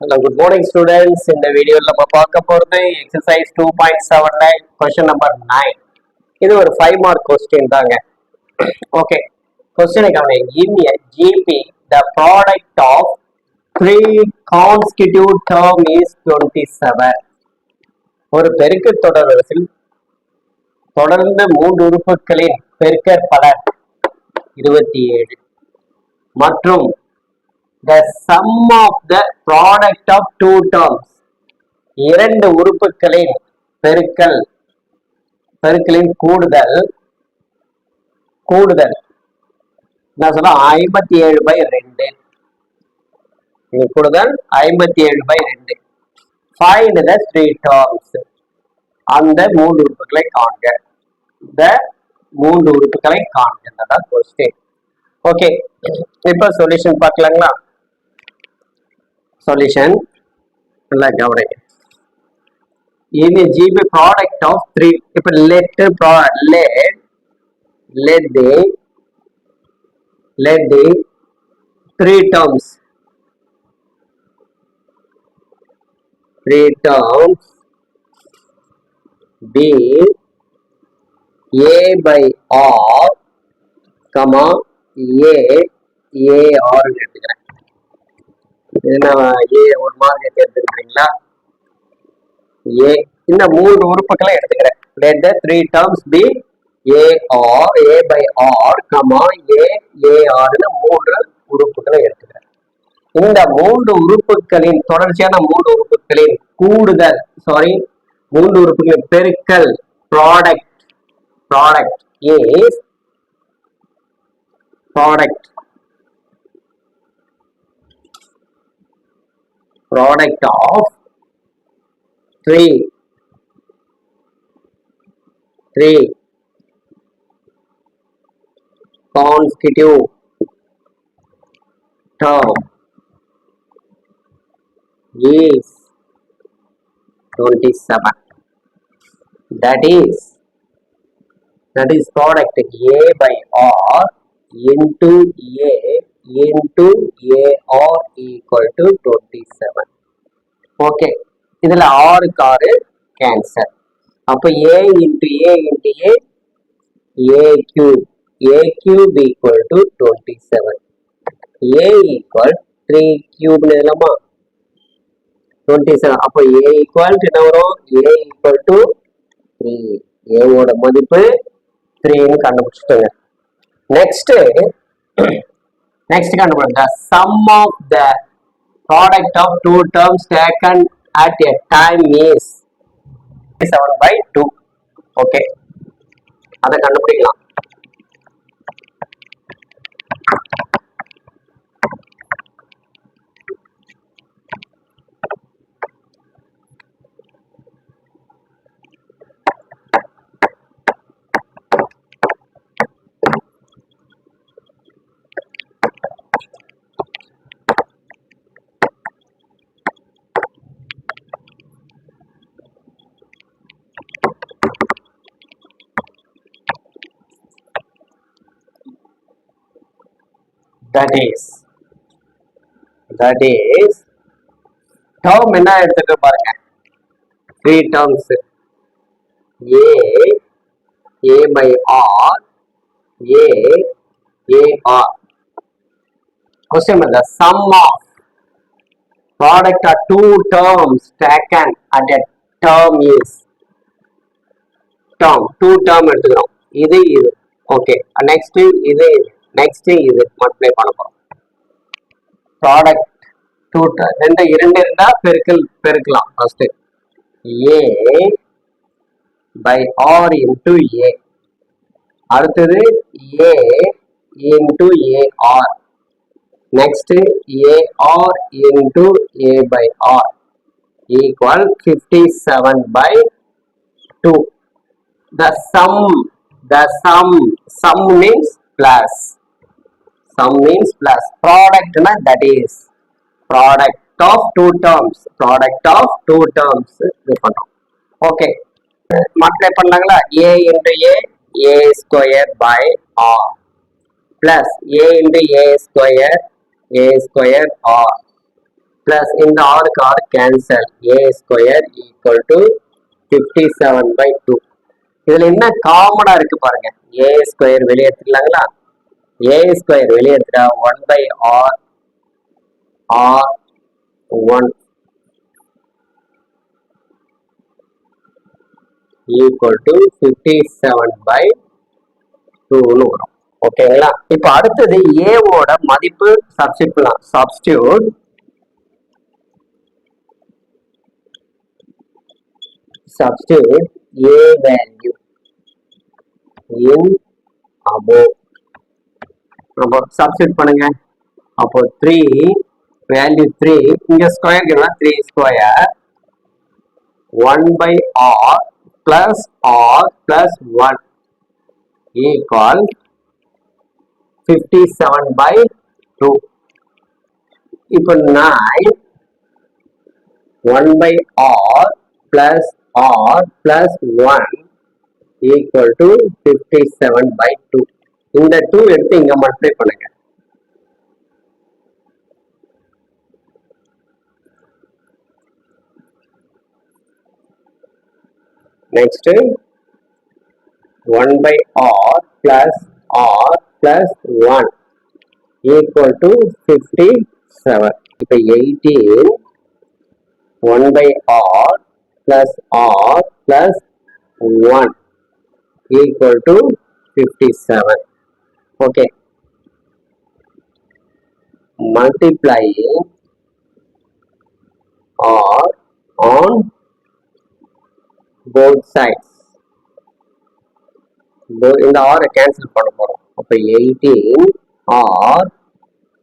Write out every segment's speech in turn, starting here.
Hello good morning students இந்த வீடியோவில் நம்ம பார்க்க போகிறது exercise two point seven nine question number nine இது ஒரு ஃபைவ் மார்க் கொஸ்டின் தாங்க. ஓகே கொஸ்டினை கவனிங்க in GP the product of three constitute term is twenty seven ஒரு பெருக்கு தொடர்வரிசையில் தொடர்ந்து மூன்று உறுப்புகளின் பெருக்கற் பலன் இருபத்தி ஏழு. மற்றும் the sum of the product of two terms. இரண்டு உறுப்புகளின் பெருக்கல் பெருக்கலின் கூடுதல் கூடுதல். நான் சொல்ல ஐம்பத்தி ஏழு பை ரெண்டு. இது கூடுதல் ஐம்பத்தி ஏழு பை ரெண்டு. ஃபைண்ட் த த்ரீ டேர்ம்ஸ் அந்த மூன்று உறுப்புகளை காண்க. இந்த மூன்று உறுப்புகளை காண்க. கொஸ்டின் ஓகே இப்போ சொல்யூஷன் பார்க்கலாங்களா? சொல்யூஷன் நல்லா கவனிங்க இது ஜிபி ப்ராடக்ட் ஆஃப் த்ரீ இப்போ let let let the let the three terms three terms be a by r comma a a r ன்னு எடுத்துக்கிறேன் என்ன ஏ ஒரு மார்க் ஏ இந்த மூன்று உறுப்புகளை எடுத்துக்கிறேன். Let the three terms be a a by r comma a a r மூன்று உறுப்புகளை எடுத்துக்கிறேன். இந்த மூன்று உறுப்புகளின் தொடர்ச்சியான மூன்று உறுப்புகளின் கூடுதல் சாரி மூன்று உறுப்புகளின் பெருக்கல் product product is product product of three. Three. Constitute. Term. Is 27 that is that is product a by r into a into ar equal to 27 okay இதில் ஆறுக்கு ஆறு கேன்சல் அப்போ a into a into a a cube a cube equal to twenty seven a equal three கியூப்னு எழுதலாமா twenty seven அப்போ ஏ equal என்ன வரும்? ஏ equal to three ஏவோட மதிப்பு த்ரீன்னு கண்டுபிடிச்சிட்டோங்க. நெக்ஸ்ட்டு நெக்ஸ்ட் கண்டுபிடிங்க. Sum of the product of two terms taken at a time is seven by two okay அதை கண்டுபிடிக்கலாம். That is that is term என்ன எடுத்துட்டு பாருங்க three terms a a by r a a r question பண்ண sum of product of two terms taken at a term is term two term எடுத்துக்கிறோம் இது இது okay next இது இது next இது மல்டிப்ளை பண்ண போறோம். ப்ராடக்ட் டூ ரெண்டு இரண்டு இருந்தா பெருக்கல் பெருக்கலாம் first a by r into a அடுத்தது a into a r next a r into a by r equal fifty seven by two the sum the sum sum means plus. Sum means plus product na that is product of two terms product of two terms இது பண்றோம் okay multiply பண்ணலாங்களா a into a a square by r plus a into a square a square r plus இந்த ஆறுக்கு ஆறு cancel a square equal to fifty seven by two இதுல என்ன காமனா இருக்கு பாருங்க ஏ ஸ்கொயர் வெளியே எடுத்துக்கலாங்களா ஏ ஸ்கொயர் வெளியே எடுத்துட்டா one by r r one equal to fifty seven by டூன்னு வரும் ஓகேங்களா இப்போ அடுத்தது ஏவோட மதிப்பு சப்ஸ்டியூட் பண்ணலாம் substitute substitute a value in above அப்போ சப்ஸ்டியூட் பண்ணுங்க அப்போ த்ரீ வேல்யூ த்ரீ இங்க square three square one by r plus r plus one equal fifty seven by two இப்போ nine one by r plus r plus 1 equal to 57 by 2 இந்த two எடுத்து இங்க multiply பண்ணுங்க next one by r plus r plus one equal to fifty seven இப்போ eighteen one by r plus r plus one equal to fifty seven Okay. Multiplying r on both sides. இந்த ஆரை cancel பண்ண போறோம் அப்ப eighteen r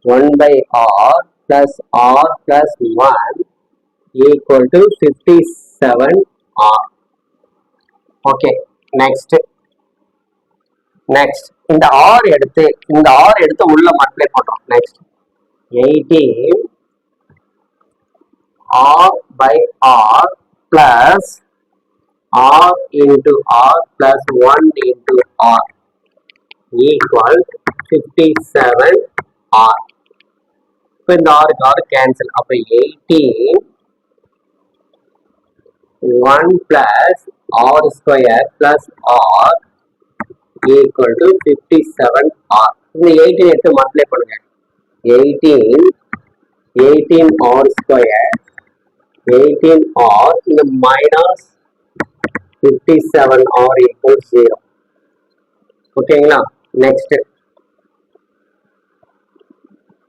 one by r plus r plus one equal to fifty seven r okay next next இந்த ஆறு எடுத்து இந்த ஆறு எடுத்து உள்ள மல்டிப்ளை பண்றோம் next eighteen r by r plus r into r plus one into r equal fifty seven r இப்போ இந்த ஆறுக்கு ஆறு கேன்சல் அப்போ eighteen one plus r square plus r equal to fifty seven r இந்த eighteen எடுத்து multiply பண்ணுங்க. Eighteen eighteen r square eighteen r இந்த minus fifty seven r equal zero ஓகேங்களா நெக்ஸ்ட்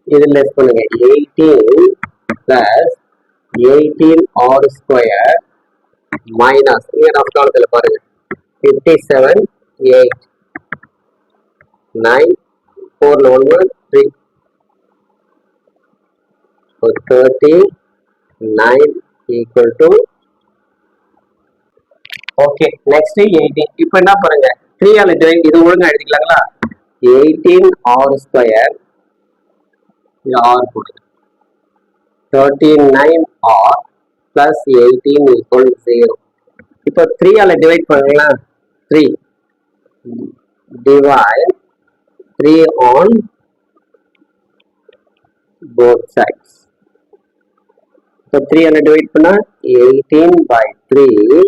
இது லெஸ் பண்ணுங்க. Eighteen plus eighteen r square minus இங்கே rough காலத்தில் பாருங்க. ஃபிஃப்டி செவன் எயிட் நைன் ஃபோர்ல ஒன்று three thirty nine equal to okay next eighteen இப்போ என்ன பாருங்க த்ரீ ஆல் ஜாயின் இது ஒழுங்கா எழுதிக்கலாங்களா? எயிட்டீன் ஆர் ஸ்கொயர் ஆர் போடுங்க. Thirty nine r plus eighteen equal zero இப்போ 3 ஆல டிவைட் பண்ணுங்களா three divide 3 on both sides. இப்போ 3 ஆல டிவைட் பண்ணா 18 by 3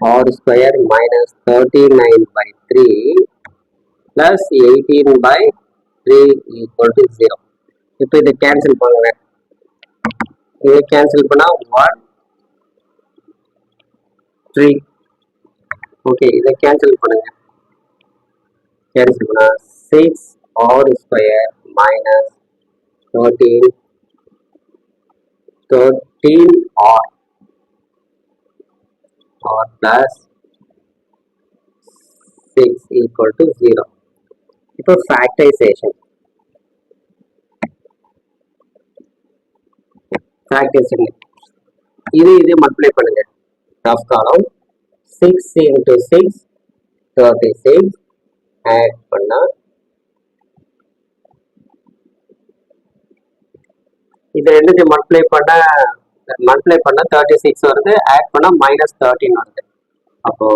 r square minus 39 by 3 plus 18 by 3 equal to 0. இப்போ இதை கேன்சல் பண்ணுங்க இதை கேன்சல் பண்ணா ஒன் த்ரீ ஓகே இதை கேன்சல் பண்ணுங்க கேன்சல் பண்ணா six r square minus thirteen thirteen r r plus six equal to zero இப்போ ஃபேக்டரைசேஷன் ஃபேக்டரைசேஷன் இது இது மல்டிப்ளை பண்ணுங்க. ரஃப் காலம் six into six thirty six add பண்ணா இது ரெண்டுத்தையும் மல்டிப்ளை பண்ண மல்டிப்ளை பண்ண தேர்ட்டி சிக்ஸ் வருது ஆட் பண்ண மைனஸ் தேர்ட்டின் வருது. அப்போ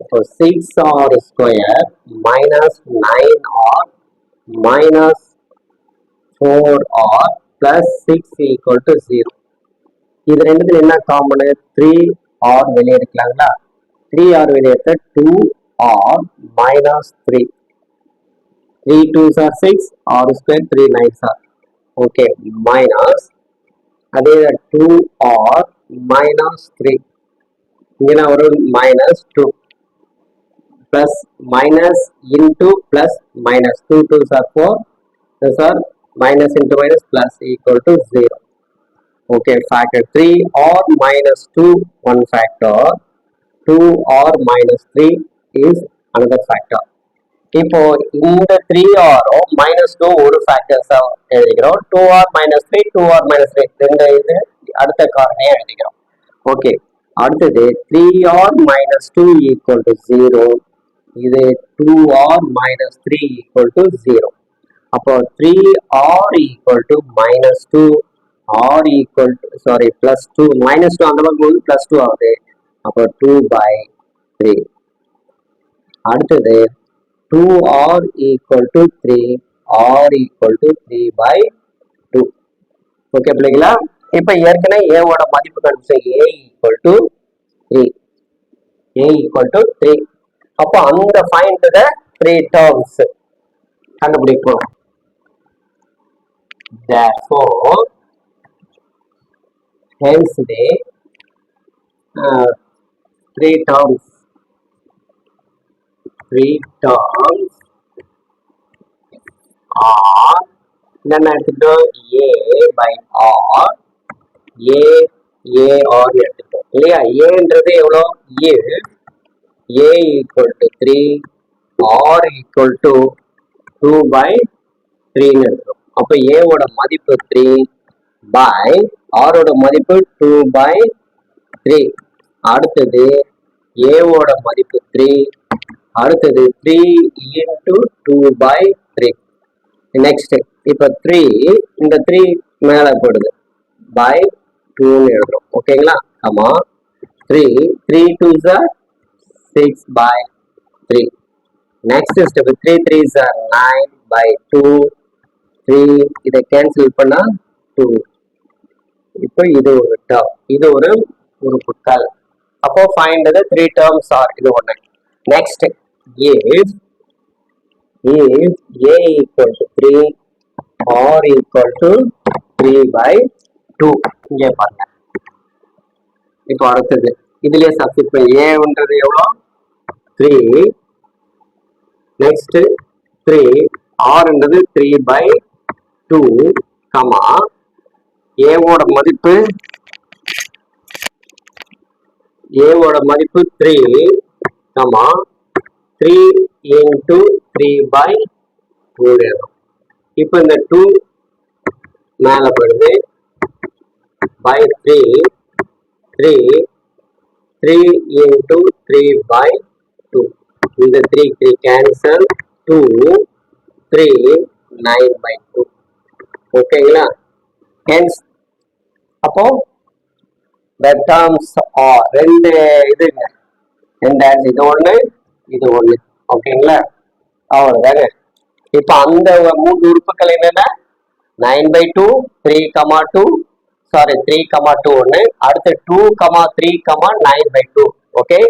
இப்போ six r square minus nine r minus four r plus six equal to zero இது ரெண்டுத்துல என்ன காமனு த்ரீ ஆர் வெளியே எடுக்கலாங்களா? த்ரீ ஆர் வெளியே எடுத்த two r minus three three two sir six r square three nines r okay minus அதே two R minus three இங்கே வரும் minus two plus minus into plus minus 2 2s are 4 these are minus into minus plus equal to 0 okay factor 3 or minus 2 one factor 2 or minus 3 is another factor இப்போ இந்த three ஆரும் minus two ஒரு ஃபேக்டர்ஸா எழுதிக்கிறோம். Two r minus three two r minus three ரெண்டு இது அடுத்த காரணியை எழுதிக்கிறோம். ஓகே அடுத்தது three r minus two equal to zero இது two r minus three equal to zero அப்போ three r equal to minus two r equal to sorry plus two minus two அந்த பக்கம் போது பிளஸ் டூ ஆகுது. அப்போ two by three அடுத்தது two r equal to three r equal to three by two okay பிள்ளைங்களா இப்போ ஏற்கனவே ஏவோட மதிப்பு கண்டுபிடிச்ச a equal to three a equal to three அப்போ அந்த ஃபைண்ட் த த்ரீ டேர்ம்ஸ் கண்டுபிடிப்போம் therefore hence the uh, three terms returns r then I have to do a a r a எடுத்துட்டோம் இல்லையா ஏன்றது எவ்வளோ? A a equal to three r equal to two by த்ரீன்னு இருக்கும் அப்போ ஏவோட மதிப்பு த்ரீ பை ஆரோட மதிப்பு டூ பை த்ரீ அடுத்தது ஏவோட மதிப்பு த்ரீ அடுத்தது three into two by three next இப்போ த்ரீ இந்த த்ரீ மேலே போடுது. பை டூன்னு எழுதுறோம். ஓகேங்களா ஆமாம் three three two sir six by three next step three three sir nine by two three இதை கேன்சல் பண்ணால் டூ இப்போ இது ஒரு டேர்ம் இது ஒரு உறுப்புக்கள் அப்போ ஃபைண்ட் த்ரீ டேர்ம்ஸ் ஆர் இது ஒன்று next if if a equal to three r equal to three by two இங்கே பாருங்க. இப்போ அடுத்தது. இதுலயே சப்ஸ்டிட் பண்ணி ஏன்றது எவ்வளோ? த்ரீ நெக்ஸ்ட் த்ரீ ஆர்ன்றது த்ரீ பை டூ கமா ஏவோட மதிப்பு ஏவோட மதிப்பு three comma three into three by two இப்போ இந்த டூ மேலே போயிடுது. By three three three into three by two இந்த three three cancel two three nine by two ஓகேங்களா ஹென்ஸ் அப்போ the terms are ரெண்டு இது ரெண்டு இது ஒண்ணு இது ஒண்ணு. ஓகேங்களா? அவ்வளவுதாங்க. இப்போ அந்த மூன்று உறுப்புகள் என்னென்ன? Nine by two three comma two sorry three comma two ஒன்று அடுத்து two comma three comma nine by two okay?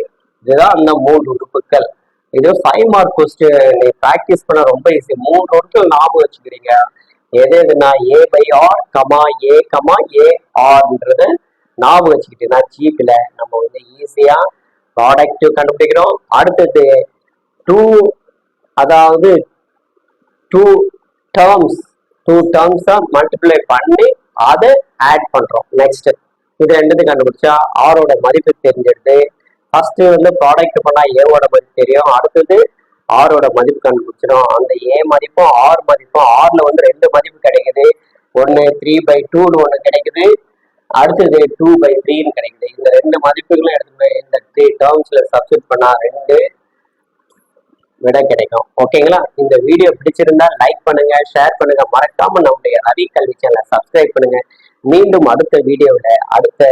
இதுதான் அந்த மூன்று உறுப்புகள். இது ஃபைவ் மார்க் கொஸ்டின் நீ ப்ராக்டிஸ் பண்ண ரொம்ப ஈஸி மூணு உறுப்புகள் ஞாபகம் வச்சுக்கிறீங்க. எது எதுனா a by r comma a comma a ஆர்ன்றது ஞாபகம் வச்சுக்கிட்டீங்கன்னா ஜீப்பில் நம்ம வந்து ஈஸியாக ப்ராடக்ட் கண்டுபிடிக்கிறோம் அடுத்தது டூ அதாவது டூ டேர்ம்ஸ் டூ டேர்ம்ஸை மல்டிப்ளை பண்ணி அதை ஆட் பண்ணுறோம் நெக்ஸ்ட் இது ரெண்டுத்தையும் கண்டுபிடிச்சா ஆரோட மதிப்பு தெரிஞ்சிடுது. ஃபர்ஸ்ட் வந்து ப்ராடக்ட் பண்ணால் ஏவோட மதிப்பு தெரியும். அடுத்தது ஆரோட மதிப்பு கண்டுபிடிச்சிடும். அந்த ஏ மதிப்பும் ஆர் மதிப்பும் ஆர்ல வந்து ரெண்டு மதிப்பு கிடைக்குது. ஒன்று த்ரீ பை டூன்னு ஒன்று கிடைக்குது. அடுத்தது டூ பை த்ரீன்னு கிடைக்குது. இந்த ரெண்டு மதிப்புகளும் எடுத்து போய் இந்த த்ரீ டேர்ம்ஸ்ல சப்ஸ்டிட் பண்ணா ரெண்டு விட கிடைக்கும். ஓகேங்களா இந்த வீடியோ பிடிச்சிருந்தா லைக் பண்ணுங்க ஷேர் பண்ணுங்க. மறக்காம நம்முடைய ரவி கல்வி சேனலை சப்ஸ்கிரைப் பண்ணுங்க. மீண்டும் அடுத்த வீடியோவில் அடுத்த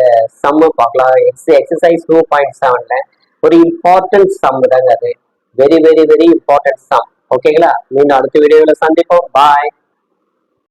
சம்மு பார்க்கலாம். எக்ஸ் எக்ஸசைஸ் டூ பாயிண்ட் செவன்ல ஒரு இம்பார்ட்டன்ட் சம் தாங்க அது. Very very very important sum ஓகேங்களா மீண்டும் அடுத்த வீடியோவில் சந்திப்போம். பாய்